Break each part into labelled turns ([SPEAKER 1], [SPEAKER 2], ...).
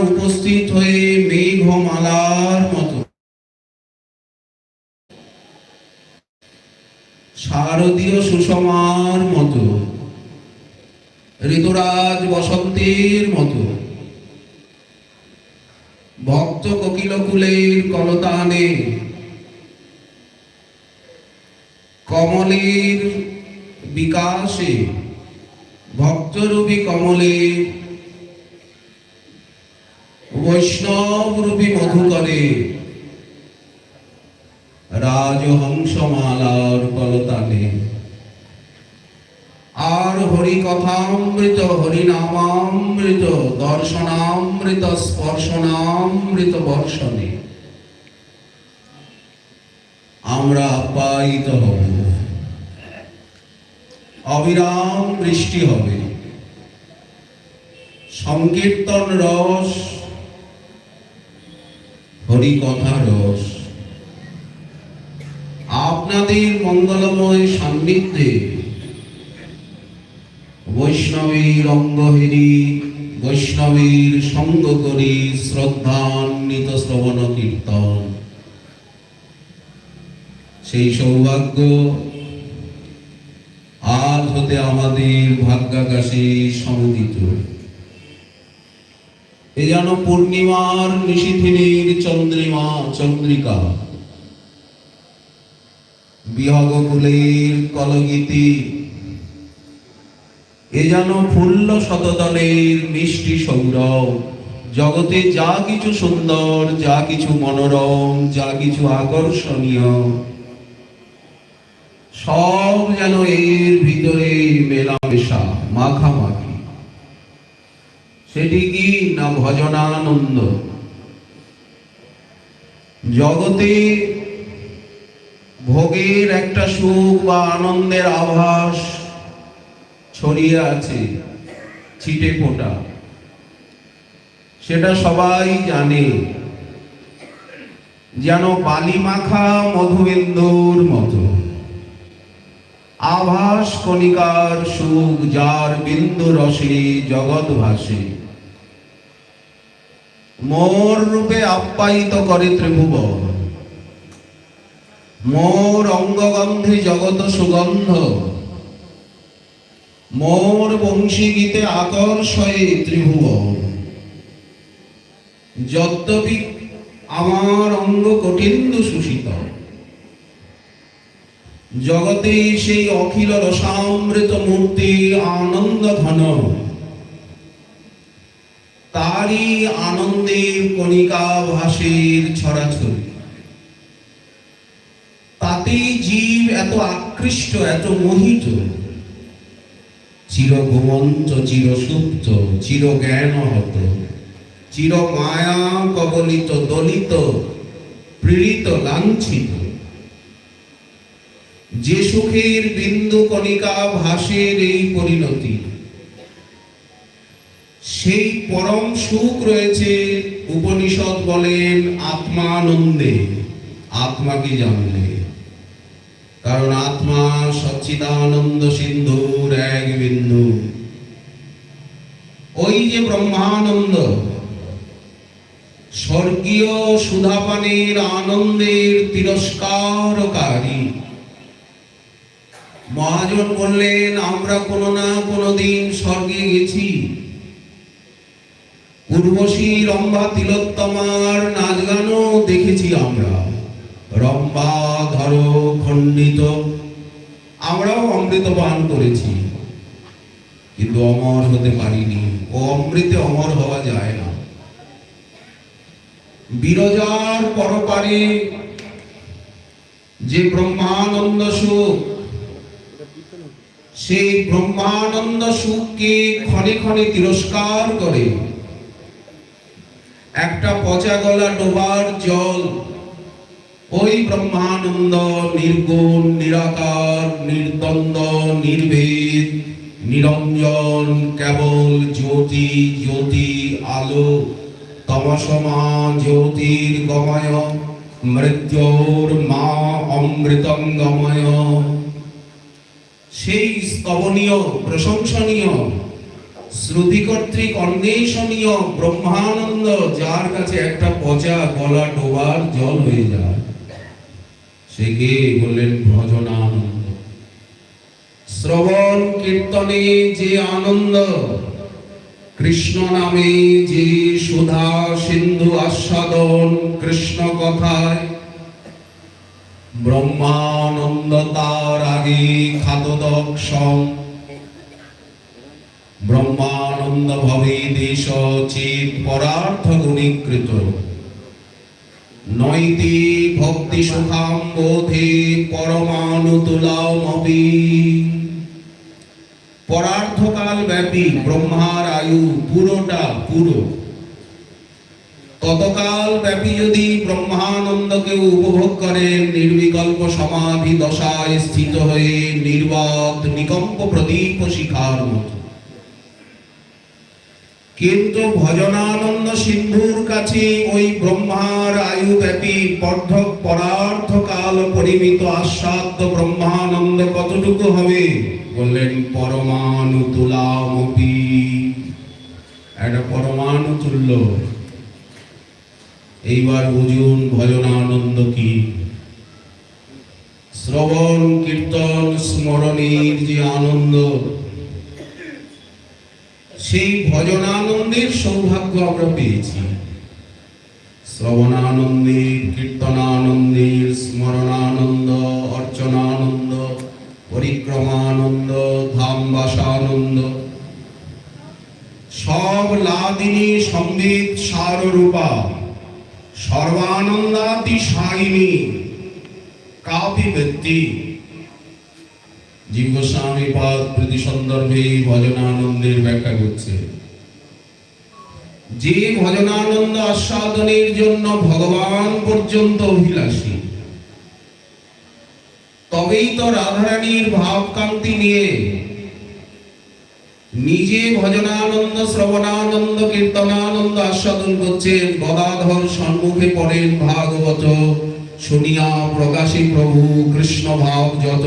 [SPEAKER 1] উপস্থিত হয়ে মেঘমালার মতো। শারদীয় সুষমার মতো। ঋতুরাজ বসন্তের মতো। ভক্ত কোকিলকুলের কলতানে। কমলের বিকাশে। ভক্তরূপী কমলের বৈষ্ণব রূপী মধুকরে। রাজহংসমালার কলতানে আর হরি কথামৃত হরিনামামৃত দর্শনামৃত স্পর্শনামৃত বর্ষণে। আমরা আপ্যায়িত হব। অবিরাম বৃষ্টি হবে। সংকীর্তন রস হরি কথা রস। আপনাদের মঙ্গলময় সান্নিধ্যে বৈষ্ণবীর অঙ্গহেরি বৈষ্ণবীর সঙ্গ করি শ্রদ্ধান্বিত শ্রবণ কীর্তন। সেই সৌভাগ্য আজ হতে আমাদের ভাগ্যাকাশে সমুদিত এ যেন পূর্ণিমার নিশিথিনীর চন্দ্রিমা, চন্দ্রিকা। বিহগকুলের কলগীতি। এ যেন ফুল্ল শতদলের মিষ্টি সৌরভ। জগতে যা কিছু সুন্দর, যা কিছু মনোরম, যা কিছু আকর্ষণীয়, সব যেন এর ভিতরে মেলামেশা, মাখামাখি। সেটি কি না ভজনানন্দ। জগতে ভোগের একটা সুখ বা আনন্দের আভাস ছড়িয়ে আছে ছিটে ফোটা। সেটা সবাই জানে। যেন বালি মাখা মধুবেন্দুর মতো। আভাস কণিকার সুখ যার বিন্দু রসে জগৎ ভাসে। মোর রূপে আপ্যায়িত করে ত্রিভুবন। মোর অঙ্গগন্ধে জগত সুগন্ধ। মোর বংশী গীতে আকর্ষয়ে ত্রিভুবন। যদ্যপি আমার অঙ্গ কঠিন্দু সুশীত জগতে সেই অখিল রসামৃত মূর্তি আনন্দ ঘন তারই আনন্দের কণিকা ভাসের ছড়াছড়ি। তাতেই জীব এত আকৃষ্ট, এত মোহিত। চির ঘুমন্ত চির সুপ্ত চির জ্ঞান হত চির মায়া কবলিত, দলিত, পীড়িত, লাঞ্ছিত। যে সুখের বিন্দু কণিকা ভাসের এই পরিণতি সেই পরম সুখ রয়েছে, উপনিষদ বলেন, আত্মানন্দে। আত্মাকে জানলে? কারণ আত্মা সচ্চিদানন্দ সিন্ধুর এক বিন্দু। ওই যে ব্রহ্মানন্দ, স্বর্গীয় সুধাপানের আনন্দের তিরস্কারকারী। মহাজন বললেন, আমরা কোনো না কোনো দিন স্বর্গে গেছি। উর্বশী রম্ভা তিলোত্তমার নাচ গানও দেখেছি আমরা। রম্ভা ধর খণ্ডিত, আমরাও অমৃত পান করেছি। কিন্তু অমর হতে পারিনি, ও অমৃতে অমর হওয়া যায় না। বিরজার পরপারে যে ব্রহ্মানন্দ সুখ, সেই ব্রহ্মানন্দ সুখকে ক্ষণে ক্ষণে তিরস্কার করে। একটা পচা গলা ডোবার জল। ওই ব্রহ্মানন্দ নির্গুণ, নিরাকার, নির্দ্বন্দ্ব নির্ভেদ নিরঞ্জন, কেবল জ্যোতি জ্যোতি, আলো, তমসমা, জ্যোতির গময়, মৃত্যুর মা, অমৃতং গময়। সেই স্তবনীয়, প্রশংসনীয় শ্রুতি কর্তৃক অন্বেষণীয় ব্রহ্মানন্দ, যার কাছে একটা পচা গলা ডোবার জল হয়ে যায়। সে কে বললেন ভজনানন্দ শ্রবণ কীর্তনে যে আনন্দ, কৃষ্ণ নামে যে সুধা সিন্ধু আস্বাদন কৃষ্ণ কথায়। ব্রহ্মানন্দ তার আগে খাতদক্ষম ব্রহ্মানন্দ ভবে দেশ চিত পরার্থ গুণীকৃত। নৈতি ভক্তি সুখাম বোধে পরমাণু তুলামপি পরার্থকাল ব্যাপী ব্রহ্মার আয়ু পুরোটা পুরো। ততকাল ব্যাপী যদি ব্রহ্মানন্দকে উপভোগ করেন নির্বিকল্প সমাধি দশায় স্থিত হয়ে নির্বাত নিকম্প প্রদীপ শিখার মতো। কিন্তু ভজনানন্দ সিন্ধুর কাছে ওই ব্রহ্মার আয়ু ব্যাপী পর্ধক পরার্থ কাল পরিমিত আস্বাদ্য ব্রহ্মানন্দ কতটুকু হবে? বললেন পরমাণু তুলামপি একটা পরমাণু তুল্য এইবার বুঝুন ভজনানন্দ কি? শ্রবণ, কীর্তন, স্মরণের যে আনন্দ সেই ভজনানন্দের সৌভাগ্য আমরা পেয়েছি। শ্রবণানন্দের, কীর্তনানন্দের, স্মরণানন্দ, অর্চনানন্দ, পরিক্রমানন্দ, ধামবাসানন্দ। সব লাদিনী সম্বিত সাররূপা সর্বানন্দাতি সাইনী কাপি ব্যক্তি জীব গোস্বামী পদ প্রতি সন্দর্ভে ভজনানন্দের ব্যাখ্যা করছে। যে ভজনানন্দ আস্বাদনের জন্য ভগবান পর্যন্ত অভিলাষী, তবেই তো রাধারানীর ভাবকান্তি নিয়ে নিজে ভজনানন্দ, শ্রবণানন্দ, কীর্তনানন্দ আস্বাদন করছেন গদাধর সম্মুখে পড়েন ভাগবত, শুনিয়া প্রকাশী প্রভু কৃষ্ণ ভাব যত।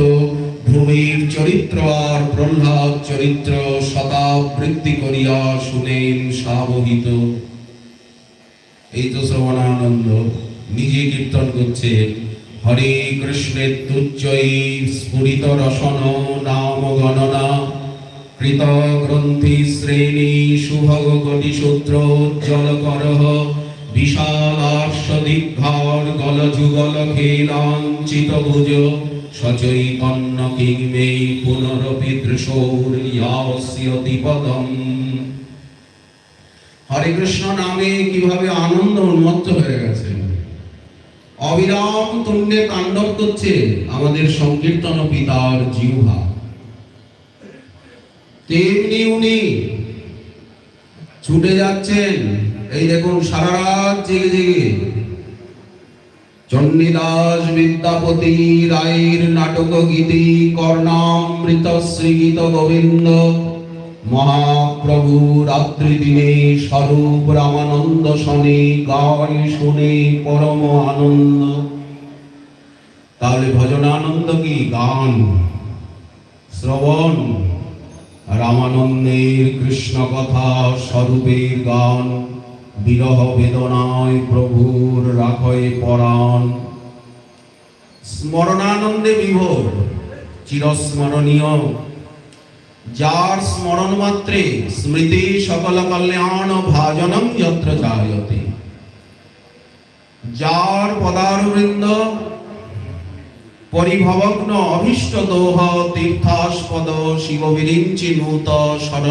[SPEAKER 1] ভূমির চরিত্র আর প্রহ্লাদ চরিত্র শতাবৃত্তি করিয়া শুনেন সাবহিত এই তো শ্রবণানন্দ, নিজে কীর্তন করছেন। হরে কৃষ্ণের তুচ্ছই স্ফুরিত রসন নাম গণনা। কৃত গ্রন্থি শ্রেণি শুভগ গটি সূত্র উজ্জ্বল করহ। বিশালার্শ দীর্ঘর গল যুগল খেলাঞ্চিত ভুজ। সচৈতন্য কিংমে পুনরপি দৃশৌর পদম হরে কৃষ্ণ নামে কীভাবে আনন্দ উন্মত্ত হয়ে গেছে। অবিরাম তুণ্যে তাণ্ডব করছে আমাদের সংকীর্তন পিতার জিহ্বা। তেমনি উনি ছুটে যাচ্ছেন, এই দেখুন সারা রাত জেগে জেগে। চণ্ডীদাস বিদ্যাপতি রায়ের নাটক গীতি কর্ণামৃত শ্রীগীত গোবিন্দ মহাপ্রভু রাত্রি দিনে স্বরূপ রামানন্দ শনে গায় শুনে পরম আনন্দ। তাহলে ভজনানন্দ কি? গান। শ্রবণ। রামানন্দের কৃষ্ণ কথা স্বরূপের গান। বিরহ বেদনায় প্রভুর রাখয়ে পরাণ। স্মরণানন্দে বিভোর, চিরস্মরণীয়। যার স্মরণ মাত্রে স্মৃতি সকল কল্যাণ ভাজনম যত্র জায়তে যার পদারবৃন্দ পরিভবগ্ন অভীষ্ট দোহ তীর্থাস্পদ শিব বিরিঞ্চি নূত সর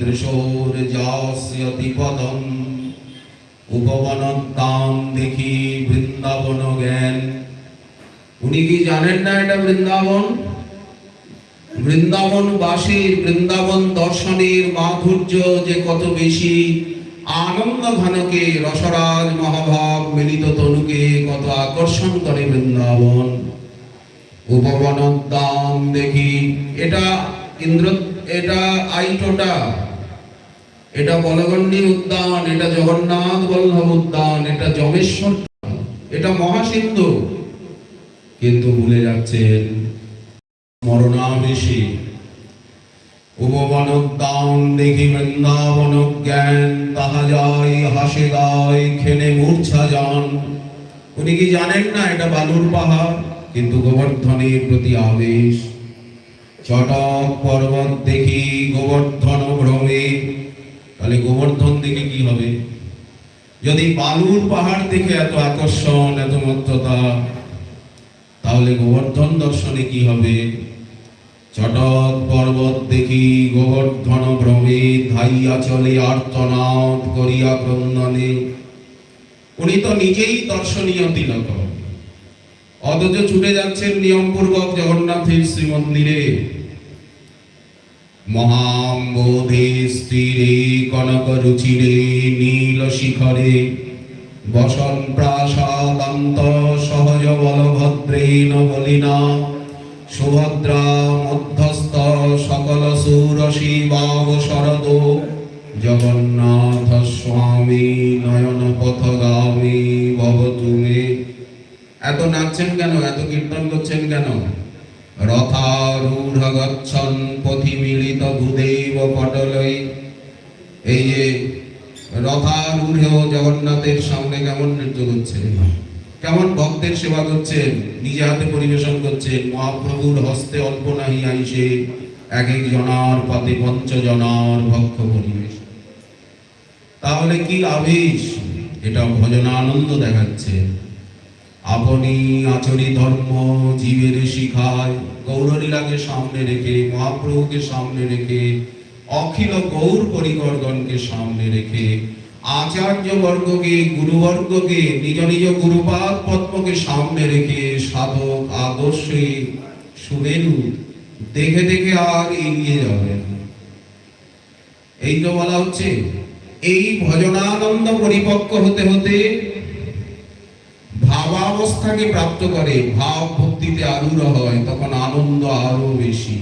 [SPEAKER 1] দৃশোর যাস্যতি উপবনদ্দাম দেখি বৃন্দাবন জ্ঞান। উনি কি জানেন না এটা বৃন্দাবন? বৃন্দাবন বাসীর বৃন্দাবন দর্শনের মাধুর্য যে কত বেশি আনন্দ ঘনকে রসরাজ মহাভাব মিলিত তনুকে কত আকর্ষণ করে বৃন্দাবন। উপবনোদ্যান দেখি। এটা ইন্দ্র, এটা আইটোটা। এটা বলগণ্ডী উদ্যান, এটা জগন্নাথ বল্লভ উদ্যান, এটা জমেশ্বর এটা মহাসিন্ধু। কিন্তু ভুলে যাচ্ছেন মরণাবেশী উপবন উদ্যান দেখি বৃন্দাবন জ্ঞান, তাহা যায়, হাসে গায় খেলে মূর্ছা যান। উনি কি জানেন না, এটা বালুর পাহাড়? কিন্তু গোবর্ধনের প্রতি আবেশ চটক পর্বত দেখি গোবর্ধন ভ্রমে। তাহলে গোবর্ধন দেখে কি হবে? যদি বালুর পাহাড় দেখে এত আকর্ষণ, এত মত্ততা তাহলে গোবর্ধন দর্শনে কি হবে? চটক পর্বত দেখি গোবর্ধন ভ্রমে, ধাইয়া চলে আর্তনাদ করিয়া ক্রন্দনে। উনি তো নিজেই দর্শনীয় তিলক। অথচ ছুটে যাচ্ছেন নিয়মপূর্বক জগন্নাথের শ্রীমন্দিরে। মহাম্বোধে স্থিরে কনক রুচিরে নীল শিখরে বসন প্রাসাদান্ত সহজ বলভদ্রেণ বলিনা সুভদ্রা মধ্যস্থ সকল সুরসী বাব শরদ জগন্নাথ স্বামী নয়ন পথগামী ভব তুমি এত নাচছেন কেন? এত কীর্তন করছেন কেন? রথারূঢ় গচ্ছন পথি মিলিত ভূদেব পটলই। এই যে রথারূঢ় জগন্নাথের সামনে কেমন নৃত্য করছেন কেমন ভক্তের সেবা করছেন নিজে হাতে পরিবেশন করছেন মহাপ্রভুর হস্তে অল্প নাহি আইসে এক এক জনার পাতে পঞ্চ জনার ভক্ষ পরিবেশ। তাহলে কি আবেশ? এটা ভজনানন্দ দেখাচ্ছে। আপনি আচরি ধর্ম জীবের শিখায়, গৌরলীলাকে সামনে রেখে, মহাপ্রভুকে সামনে রেখে, অখিল গৌর পরিকরগণকে সামনে রেখে আচার্য বর্গকে গুরুবর্গকে, নিজ নিজ গুরুপাদ পদ্মকে সামনে রেখে সাধক আদর্শে সুমেরু দেখে দেখে আর এগিয়ে যাবেন। এই তো বলা হচ্ছে, এই ভজনানন্দ পরিপক্ক হতে হতে ভাবাবস্থাকে প্রাপ্ত করে ভাব ভক্তিতে আরূঢ় হয়, তখন আনন্দ আরও বেশি।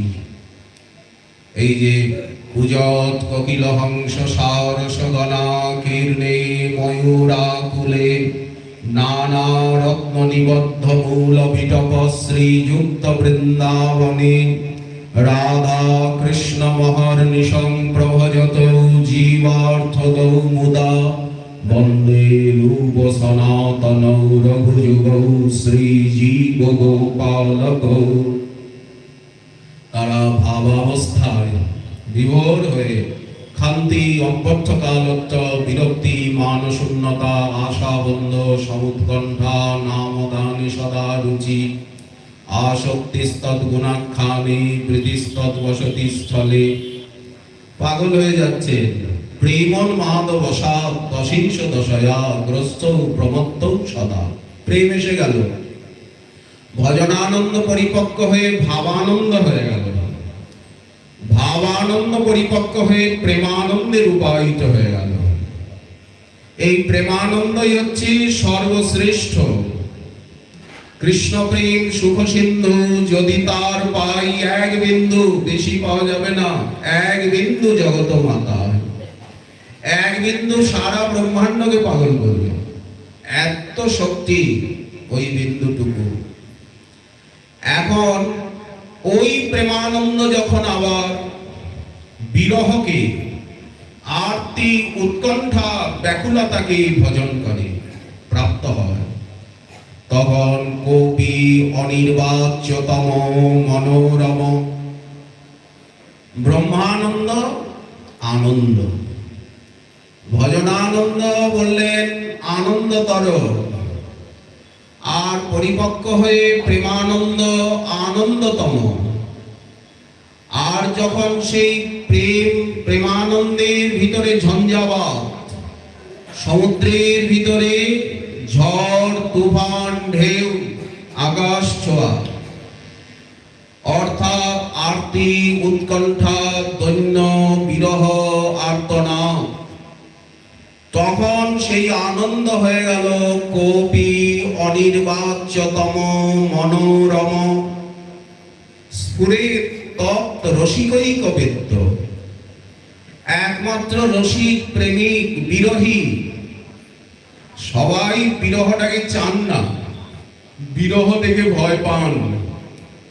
[SPEAKER 1] এই যে হংস সারস কীর্ণে নানা রত্ন নিবদ্ধ মূল বিটপ শ্রীযুক্ত বৃন্দাবনে, রাধা কৃষ্ণ মহর্নিশং প্রভজত জীবার্থ মুদা। বন্দে রূপ সনাতন রঘুযুগ শ্রীজীব গোপালক তারা ভাবাবস্থায় বিভোর হয়ে খান্তি অভ্যর্থকালত্ব বিরক্তি, মানশূন্যতা, আশাবন্ধ, সমুৎকণ্ঠা, নামদানে সদা রুচি। আসক্তিস্তৎ গুণাখ্যানে প্রীতিস্তৎ বসতি স্থলে পাগল হয়ে যাচ্ছে। প্রেমন গেল। ভজনানন্দ পরিপক্ক হয়ে ভাবানন্দ হয়ে গেল ভাবানন্দ পরিপক্ক হয়ে প্রেমানন্দে রূপায়িত হয়ে গেল এই প্রেমানন্দই হচ্ছে সর্বশ্রেষ্ঠ। কৃষ্ণ প্রেম সুখ সিন্ধু, যদি তার পাই এক বিন্দু, বেশি পাওয়া যাবে না। এক বিন্দু জগত মাতা এক বিন্দু সারা ব্রহ্মাণ্ডকে পাগল করবে এত শক্তি ওই বিন্দুটুকু। এখন ওই প্রেমানন্দ যখন আবার বিরহকে, আরতি উৎকণ্ঠা ব্যাকুলতাকে ভজন করে, প্রাপ্ত হয়, তখন কবি অনির্বাচ্যতম মনোরম। ব্রহ্মানন্দ আনন্দ। ভজনানন্দ বললেন আনন্দতর আর পরিপক্ক হয়ে প্রেমানন্দ আনন্দতম। আর যখন সেই প্রেম প্রেমানন্দের ভিতরে ঝঞ্ঝাবাত, সমুদ্রের ভিতরে ঝড়, তুফান, ঢেউ, আকাশ ছোঁয়া, অর্থাৎ আরতি, উৎকণ্ঠা, দৈন্য, বিরহ আর্তনা সেই আনন্দ হয়ে গেল কবি অনির্বাচ্যতম মনোরম। স্ফুরে তপ্ত রসিকই কবিত্ব। একমাত্র রসিক, প্রেমিক, বিরোহী। সবাই বিরহটাকে চান না। বিরহ দেখে ভয় পান।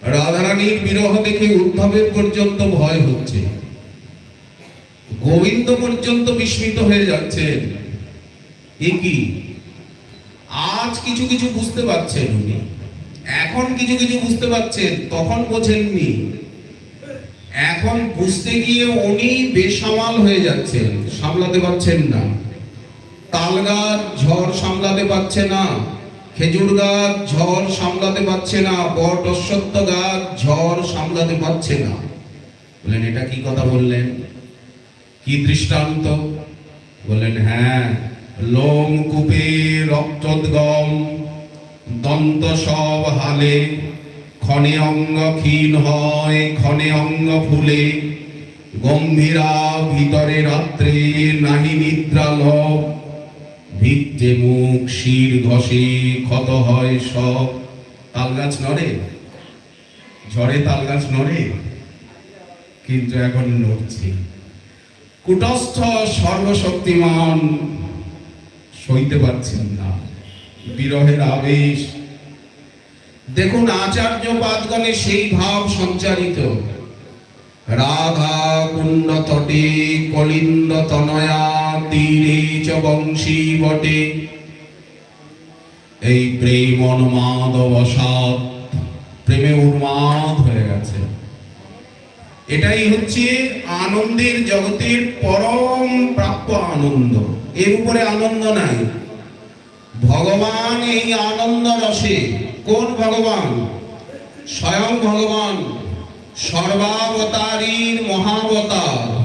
[SPEAKER 1] রাধারানীর বিরহ দেখে উদ্ধবের পর্যন্ত ভয় হচ্ছে। গোবিন্দ পর্যন্ত বিস্মিত হয়ে যাচ্ছেন কি? আজ কিছু কিছু বুঝতে পারছেন উনি। এখন কিছু কিছু বুঝতে পারছেন, তখন বোঝেননি। এখন বুঝতে গিয়ে উনি বেসামাল হয়ে যাচ্ছেন, সামলাতে পারছেন না। তাল গাছ ঝড় সামলাতে পারছে না, খেজুর গাছ ঝড় সামলাতে পারছে না বট অশ্বত্থ গাছ ঝড় সামলাতে পারছে না। বললেন এটা কি কথা বললেন? কি দৃষ্টান্ত? বললেন হ্যাঁ লোম কূপে রক্তোদ্গম, দন্ত সব হালে, ক্ষণে অঙ্গ ক্ষীণ হয়, ক্ষণে অঙ্গ ফুলে, গম্ভীরা ভিতরে রাত্রে নাহি নিদ্রা লভ ভিত্তে মুখ শির ঘষে ক্ষত হয় সব। তাল গাছ নড়ে? ঝড়ে তাল গাছ নড়ে? কিন্তু এখন নড়ছে। কুটস্থ সর্বশক্তিমান সইতে পারছেন না। বিরহের আবেশ। দেখুন আচার্য পাদগণে সেই ভাব সঞ্চারিত। রাধা কুণ্ড তটে, কলিন্দ তনয়া, তীরে চ বংশী বটে। এই প্রেম উন্মাদ অবসাদ প্রেমে উন্মাদ হয়ে গেছে। এটাই হচ্ছে আনন্দের জগতের পরম প্রাপ্য আনন্দ। এর উপরে আনন্দ নাই। ভগবান এই আনন্দ রসে। কোন ভগবান? স্বয়ং ভগবান। সর্বাবতারীর মহাবতার।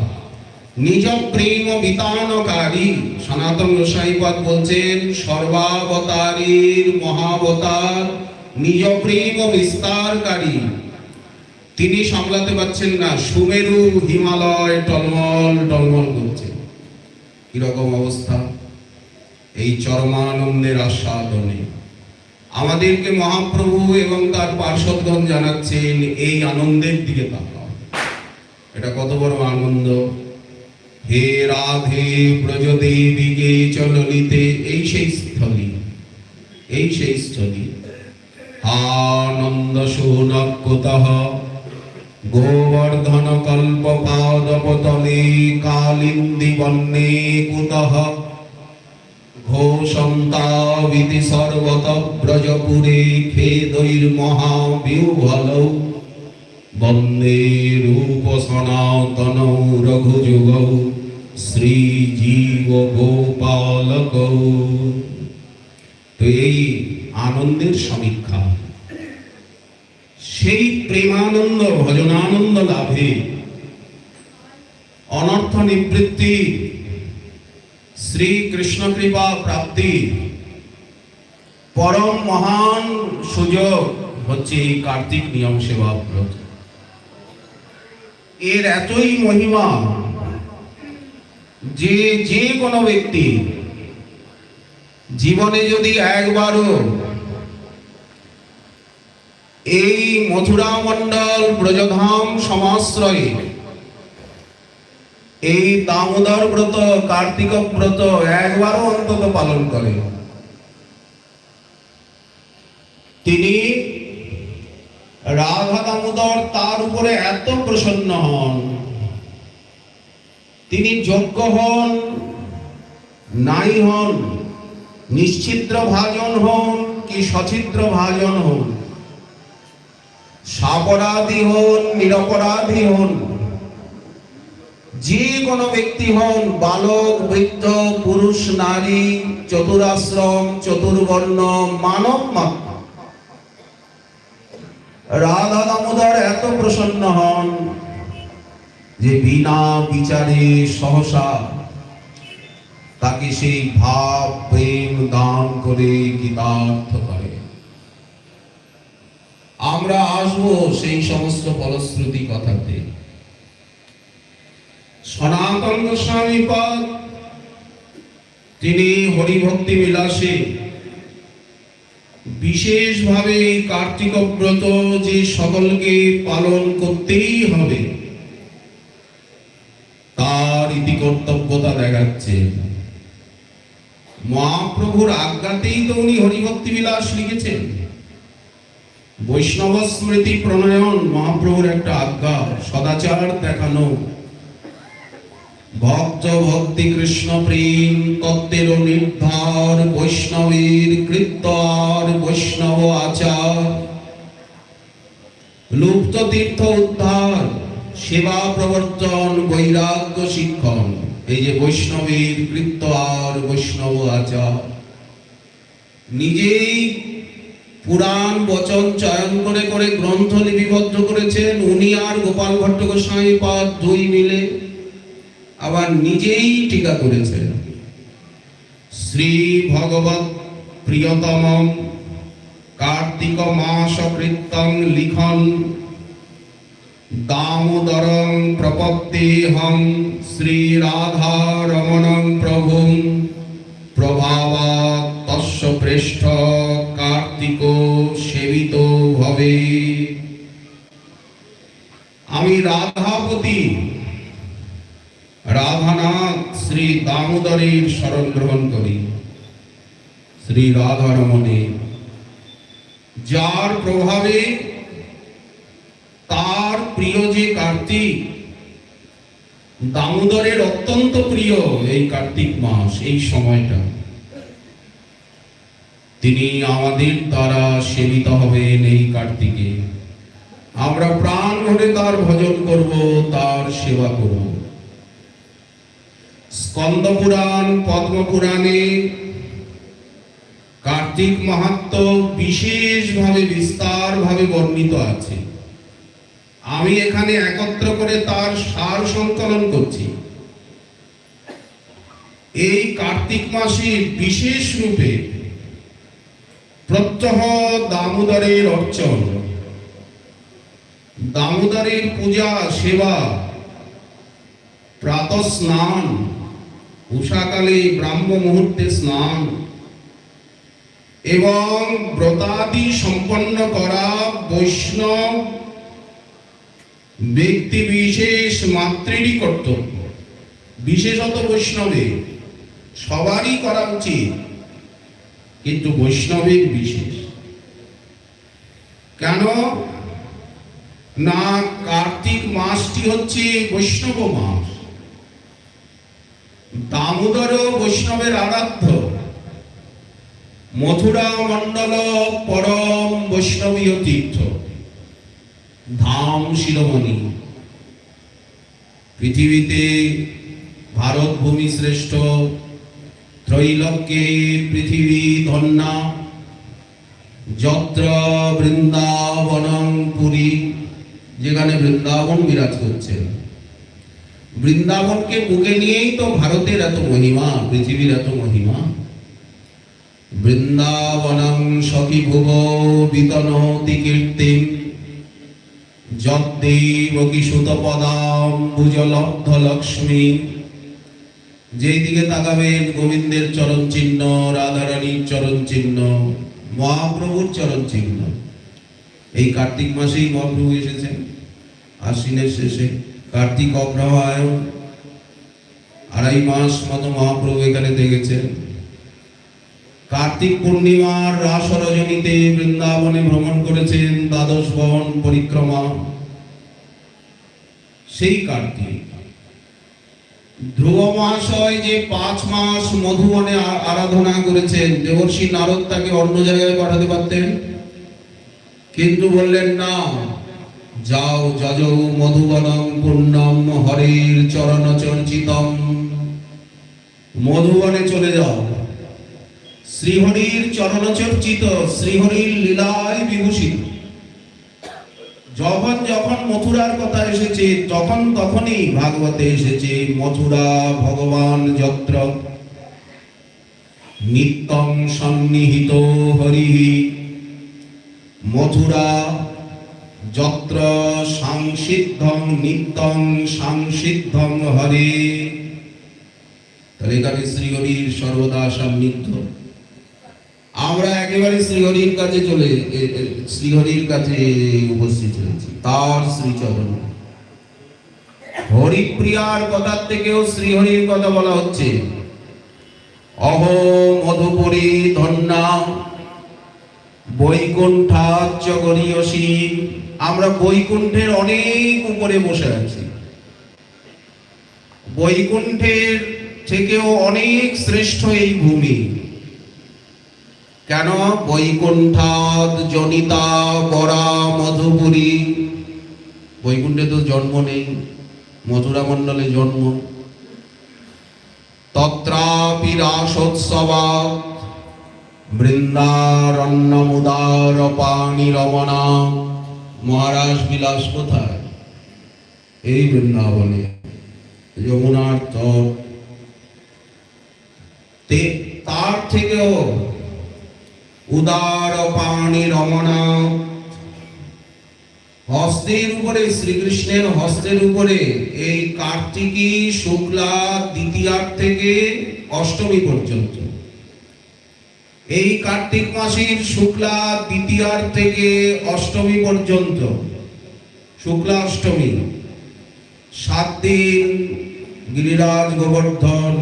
[SPEAKER 1] নিজ প্রেম বিতানকারী। সনাতন গোসাইপদ বলছেন, সর্বাবতারীর মহাবতার, নিজ প্রেম বিস্তারকারী। তিনি সামলাতে পারছেন না। সুমেরু হিমালয় টলমল টলমল করছে। কীরকম অবস্থা? এই চরমানন্দের আস্বাদনে। আমাদেরকে মহাপ্রভু এবং তার পার্শ্বদগণ জানাচ্ছেন, এই আনন্দের দিকে তাকাও। এটা কত বড় আনন্দ। হে রাধে ব্রজদেবীকে চললিতে এই সেই স্থলী, এই সেই স্থলী। আনন্দ সুনকুতঃ গোবর্ধন কল্প পাদপতলে কালিন্দি বন্যে কুতঃ ঘোষন্তাবিতি সর্বত ব্রজপুরে খেদৈর মহাবিহ্বল বন্দে রূপ সনাতন রঘুযুগ। শ্রীজীব গোপালক এই আনন্দের সমীক্ষা সেই প্রেমানন্দ ভজনানন্দ লাভে অনর্থ নিবৃত্তি শ্রী কৃষ্ণ কৃপা প্রাপ্তি পরম মহান সুযোগ হচ্ছে এই কার্তিক নিয়ম সেবা ব্রত। এর এতই মহিমা যে যে কোনো ব্যক্তি জীবনে যদি একবারও এই মথুরা মণ্ডল ব্রজধাম সমাশ্রয়ে, এই দামোদর ব্রত, কার্তিক ব্রত একবারও অন্তত পালন করে। তিনি রাধা দামোদর তার উপরে এত প্রসন্ন হন। তিনি যোগ্য হন, নাই হন নিশ্চিদ্র ভাজন হন কি সচিত্র ভাজন হন। সাপরাধী হন নিরপরাধী হন যে কোনো ব্যক্তি হন, বালক, বৃদ্ধ, পুরুষ, নারী, চতুরাশ্রম, চতুর্বর্ণ, মানব মাত্র। রাধা দামোদর এত প্রসন্ন হন যে বিনা বিচারে সহসা তাকে সেই ভাব, প্রেম দান করে কৃতার্থ করে। আমরা আসব সেই সমস্ত ফলশ্রুতি কথাতে। সনাতন গোস্বামী পদ, তিনি হরিভক্তি বিলাসে বিশেষভাবে কার্তিক ব্রত যে সকলকে পালন করতেই হবে, তার ইতি কর্তব্যতা দেখাচ্ছে। মহাপ্রভুর আজ্ঞাতেই তো উনি হরিভক্তি বিলাস লিখেছেন। বৈষ্ণব স্মৃতি প্রণয়ন মহাপ্রভুর একটা আজ্ঞা, সদাচার দেখানো। ভক্ত ভক্তি কৃষ্ণ প্রেম তত্ত্বের নির্ধার, বৈষ্ণবের কৃত্তর বৈষ্ণব আচার। লুপ্ত তীর্থ উদ্ধার, সেবা প্রবর্তন, বৈরাগ্য শিক্ষণ, এই যে বৈষ্ণবের কৃত্য আর বৈষ্ণব আচার। নিজেই পুরাণ, বচন, চয়ন করে করে গ্রন্থ লিপিবদ্ধ করেছেন। উনি আর গোপাল ভট্ট গোস্বামী পাদ দুই মিলে আবার নিজেই টিকা করেছেন। শ্রী ভগবত প্রিয়তম কার্তিক মাস কৃতং লিখন দামোদরং প্রপত্তিহং শ্রী রাধা প্রভুং প্রভাবা পৃষ্ঠ কার্তিক সেবিত ভবে। আমি রাধাপতি। রাধানাথ শ্রী দামোদরের শরণ গ্রহণ করি। শ্রী রাধারমণে। যার প্রভাবে তার প্রিয় যে কার্তিক, দামোদরের অত্যন্ত প্রিয় এই কার্তিক মাস, এই সময়টা। তিনি আমাদের দ্বারা সেবিত হবেন এই কার্তিকে। আমরা প্রাণ ভরে তার ভজন করব, তার সেবা করব। স্কন্দ পুরাণ পদ্ম পুরাণে কার্তিক মাহাত্ম বিশেষভাবে বিস্তারভাবে বর্ণিত আছে। আমি এখানে একত্র করে তার সার সংকলন করছি। এই কার্তিক মাসে বিশেষ রূপে প্রত্যহ দামোদরের অর্চন। দামোদরের পূজা, সেবা প্রাত স্নান উষাকালে ব্রাহ্ম মুহূর্তে স্নান, এবং ব্রতাদি সম্পন্ন করা বৈষ্ণব ব্যক্তি বিশেষ মাতৃরই কর্তব্য। বিশেষত বৈষ্ণবে। সবারই করা উচিত কিন্তু বৈষ্ণবের বিশেষ। কেন? না, কার্তিক মাসটি হচ্ছে বৈষ্ণব মাস। দামোদর বৈষ্ণবের আরাধ্য। মথুরা মণ্ডল পরম বৈষ্ণবীয় তীর্থ ধাম শিরোমণি। পৃথিবীতে ভারত ভূমি শ্রেষ্ঠ। ত্রৈলোক্যের পৃথিবী ধন্যা। যত্র বৃন্দাবনং পুরী, যেখানে বৃন্দাবন বিরাজ করছে। বৃন্দাবনকে বুকে নিয়েই তো ভারতের এত মহিমা, পৃথিবীর এত মহিমা। বৃন্দাবনং সখী ভুব বিতনতি কীর্তিম। যদ্দেবকী সুতপদাম ভুজলব্ধ লক্ষ্মী যেই দিকে তাকাবেন, গোবিন্দের চরণ চিহ্ন রাধারানীর চরণ চিহ্ন মহাপ্রভুর চরণ চিহ্ন এই কার্তিক মাসেই মহাপ্রভু এসেছেন, আশ্বিনের শেষে। কার্তিক অগ্রহায়ণ, আড়াই মাস মতো মহাপ্রভু এখানে দেখেছেন। কার্তিক পূর্ণিমার রাস রজনীতে বৃন্দাবনে ভ্রমণ করেছেন, দ্বাদশ বন পরিক্রমা। সেই কার্তিক ধ্রুব মহাশয় যে পাঁচ মাস মধুবনে আরাধনা করেছেন, দেবর্ষি নারদ তাকে অন্য জায়গায় পাঠাতে পারতেন? কিন্তু বললেন, না। যাও মধুবনম হরির চরণ চর্চিতম মধুবনে চলে যাও। শ্রীহরির চরণ চর্চিত শ্রীহরির লীলায় বিভূষিত। যখন যখন মথুরার কথা এসেছে, তখন তখনই ভাগবতে এসেছে, মথুরা ভগবান যত্র নিত্যং সন্নিহিত হরি। মথুরা যত্র সংসিদ্ধং নিত্যং সংসিদ্ধং হরে। তো আর এখানে শ্রীহরির সর্বদা সান্নিধ্য। আমরা একেবারে শ্রীহরির কাছে চলে শ্রীহরির কাছে উপস্থিত হয়েছি, তার শ্রীচরণ। হরিপ্রিয়ার কথার থেকেও শ্রীহরির কথা বলা হচ্ছে। অহ, মধুপুরী ধন্যা বৈকুণ্ঠাচ্চ আমরা বৈকুণ্ঠের অনেক উপরে বসে আছি। বৈকুণ্ঠের থেকেও অনেক শ্রেষ্ঠ এই ভূমি। কেন? বৈকুণ্ঠাদ জনিতা বরা মধুপুরী। বৈকুণ্ঠে তো জন্ম নেই মথুরা মণ্ডলে জন্ম। তত্রাপি রাসোৎসবা বৃন্দারণ্যমুদার পানি রমণা মহারাজ বিলাস কোথায়? এই বৃন্দাবনে যমুনার তট। তার থেকেও উদার পানি রমণা হস্তের উপরে, শ্রীকৃষ্ণের হস্তের উপরে, এই কার্তিকী, শুক্লা দ্বিতীয়ার থেকে অষ্টমী পর্যন্ত। এই কার্তিক মাসের শুক্লা দ্বিতীয়ার থেকে অষ্টমী পর্যন্ত। শুক্লা অষ্টমী। সাত দিন গিরিরাজ গোবর্ধন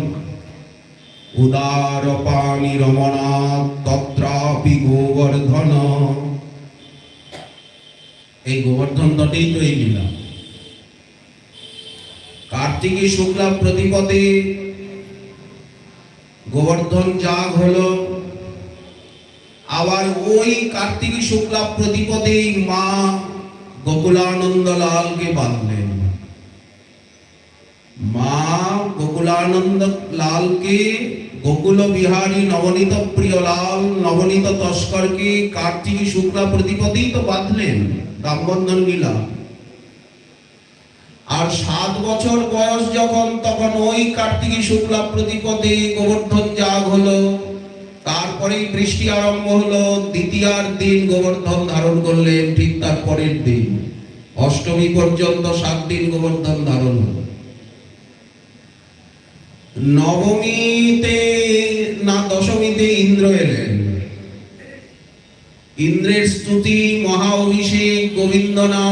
[SPEAKER 1] উদার পানি রমণা, তত্রাপি গোবর্ধন। এই গোবর্ধন তটেই তো এই কার্তিকী শুক্লা প্রতিপদে গোবর্ধন যাগ হলো। আবার ওই কার্তিকী শুক্লা প্রতিপদেই মা গোকুলানন্দ লালকে বাঁধলেন। মা গোকুলানন্দ লালকে গোকুল বিহারী নবনীত প্রিয় লাল নবনীত তস্করকে কার্তিকী শুক্লা প্রতিপদেই তো বাঁধলেন রামবন্ধন লীলা। আর সাত বছর বয়স যখন, তখন ওই কার্তিকী শুক্লা প্রতিপদে গোবর্ধন যাগ হলো। তারপরেই বৃষ্টি আরম্ভ হলো, দ্বিতীয়ার দিন গোবর্ধন ধারণ করলেন, ঠিক তার পরের দিন। অষ্টমী পর্যন্ত সাত দিন গোবর্ধন ধারণ হলো। নবমীতে না দশমীতে ইন্দ্র এলেন। ইন্দ্রের স্তুতি মহা অভিষেক গোবিন্দ নাম